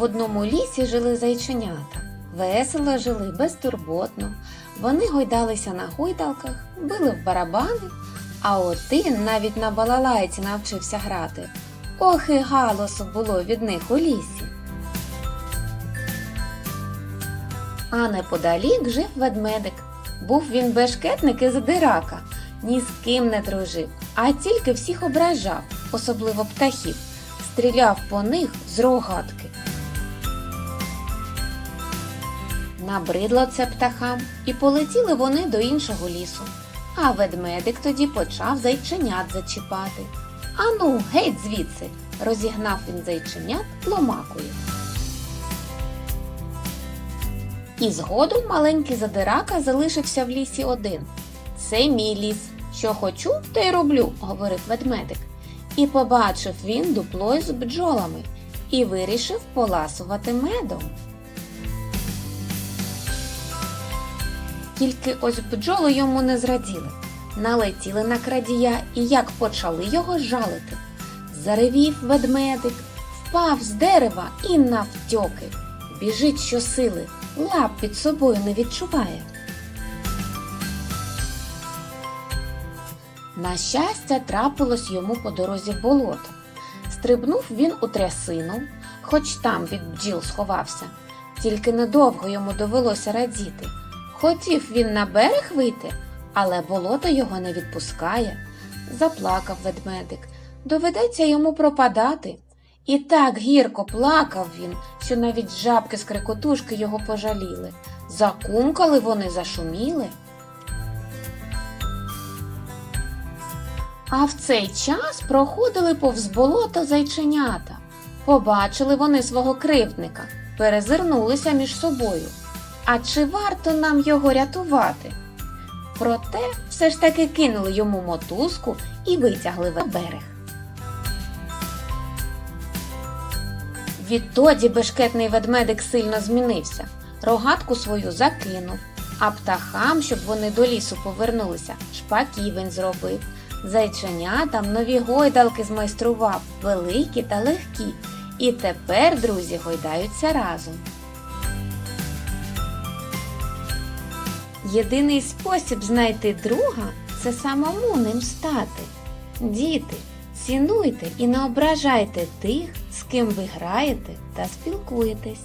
В одному лісі жили зайченята. Весело жили, безтурботно. Вони гойдалися на гойдалках, били в барабани, а один навіть на балалайці навчився грати. Ох і галасу було від них у лісі. А неподалік жив ведмедик. Був він бешкетник і задирака, ні з ким не дружив, а тільки всіх ображав, особливо птахів, стріляв по них з рогатки. Набридло це птахам, і полетіли вони до іншого лісу. А ведмедик тоді почав зайченят зачіпати. Ану, геть звідси, розігнав він зайченят ломакою. І згодом маленький задирака залишився в лісі один. Це мій ліс. Що хочу, те й роблю, говорив ведмедик. І побачив він дупло з бджолами і вирішив поласувати медом. Тільки ось бджоли йому не зраділи. Налетіли на крадія і як почали його жалити. Заревів ведмедик, впав з дерева і навтьоки. Біжить щосили, лап під собою не відчуває. На щастя, трапилось йому по дорозі болото. Стрибнув він у трясину, хоч там від бджіл сховався. Тільки недовго йому довелося радіти. Хотів він на берег вийти, але болото його не відпускає. Заплакав ведмедик. Доведеться йому пропадати. І так гірко плакав він, що навіть жабки з крикотушки його пожаліли. Закумкали вони, зашуміли. А в цей час проходили повз болото зайченята. Побачили вони свого кривдника, перезирнулися між собою. А чи варто нам його рятувати? Проте все ж таки кинули йому мотузку і витягли на берег. Відтоді бешкетний ведмедик сильно змінився, рогатку свою закинув, а птахам, щоб вони до лісу повернулися, шпаків він зробив. Зайченятам нові гойдалки змайстрував, великі та легкі. І тепер друзі гойдаються разом. Єдиний спосіб знайти друга це самому ним стати. Діти, цінуйте і не ображайте тих, з ким ви граєте та спілкуєтесь.